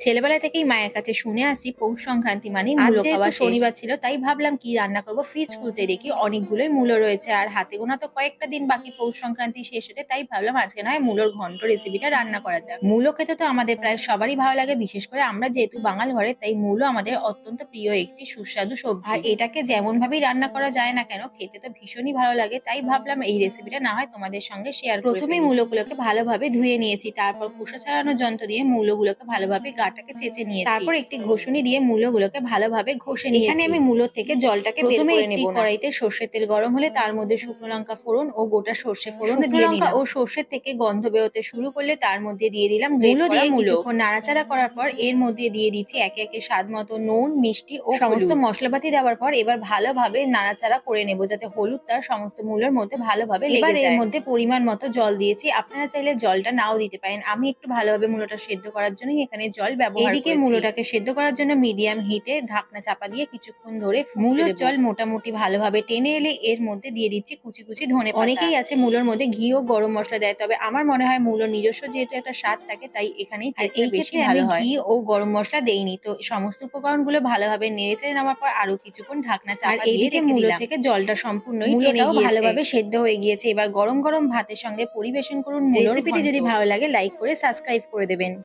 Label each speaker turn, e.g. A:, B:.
A: ছেলেবেলা থেকেই মায়ের কাছে শুনে আসি পৌষ সংক্রান্তি মানে মূলো খাওয়া শনিবার ছিল তাই ভাবলাম কি রান্না করব? ফ্রিজ খুলতে দেখি অনেকগুলোই মূলো রয়েছে আর হাতে গোনা তো কয়েকটা দিন বাকি পৌষ সংক্রান্তি শেষ হতে তাই ভাবলাম আজকে নয় মূলোর ঘন্ট রেসিপিটা রান্না করা যাক। মূলো খেতে তো আমাদের প্রায় সবারই ভালো লাগে বিশেষ করে আমরা যেহেতু বাঙাল ঘরে তাই মূলো আমাদের অত্যন্ত প্রিয় একটি সুস্বাদু সবজি। আর এটাকে যেমন ভাবেই রান্না করা যায় না কেন খেতে তো ভীষণই ভালো লাগে তাই ভাবলাম এই রেসিপিটা না হয় তোমাদের সঙ্গে শেয়ার প্রথমেই মূলোগুলোকে ভালোভাবে ধুয়ে নিয়েছি তারপর খোসা ছাড়ানো যন্ত্র দিয়ে মূলোগুলোকে ভালোভাবে গাটাকে চেঁচে নিয়েছি। তারপর একটি ঘষুনি দিয়ে মূলোগুলোকে ভালোভাবে ঘষে নিয়েছি। এখানে আমি মূলো থেকে জলটাকে বের
B: প্রথমে একটি
A: নেব কড়াইতে সর্ষের তেল গরম হলে তার মধ্যে শুকনো লঙ্কা ফোড়ন ও গোটা সর্ষে ফোড়ন দিয়ে নিলাম। ও সর্ষের থেকে গন্ধ বেরোতে শুরু করলে তার মধ্যে দিয়ে দিলাম মূলো দিয়ে কিছুক্ষণ নাড়াচাড়া করার পর এর মধ্যে দিয়ে দিচ্ছি একে একে স্বাদ মতো নুন মিষ্টি ও সমস্ত মশলাপাতি দেওয়ার পর এবার ভালোভাবে নাড়াচাড়া করে নেব যাতে হলুদ তার সমস্ত মূলের মধ্যে ভালোভাবে এবার এর মধ্যে পরিমাণ মতো জল দিয়েছি। আপনারা চাইলে জলটা নাও দিতে পারেন। আমি একটু ভালোভাবে মূলোটা সেদ্ধ করার জন্যই এখানে জল ব্যবহার এদিকে। মূলোটাকে সেদ্ধ করার জন্য মিডিয়াম হিটে ঢাকনা চাপা দিয়ে কিছুক্ষণ ধরে মূলোর জল মোটামুটি ভালোভাবে টেনে এলে এর মধ্যে দিয়ে দিচ্ছি কুচি কুচি ধনে অনেকেই আছে মূলোর মধ্যে ঘি ও গরম মশলা দেয় তবে আমার মনে হয় মূলোর নিজস্ব যেহেতু একটা স্বাদ থাকে তাই এখানেই বেশি ভালো হয়। ঘি ও গরম মশলা দেইনি তো সমস্ত উপকরণগুলো ভালোভাবে নেড়ে চেড়ে নেওয়ার পর আরও কিছুক্ষণ ঢাকনা চাপা দিয়ে
B: মূলো
A: থেকে জলটা
B: ভালোভাবে
A: ভালোভাবে সেদ্ধ হয়ে গিয়েছে। এবার গরম গরম ভাতের সঙ্গে পরিবেশন করুন রেসিপিটি যদি ভালো লাগে লাইক করে সাবস্ক্রাইব করে দেবেন।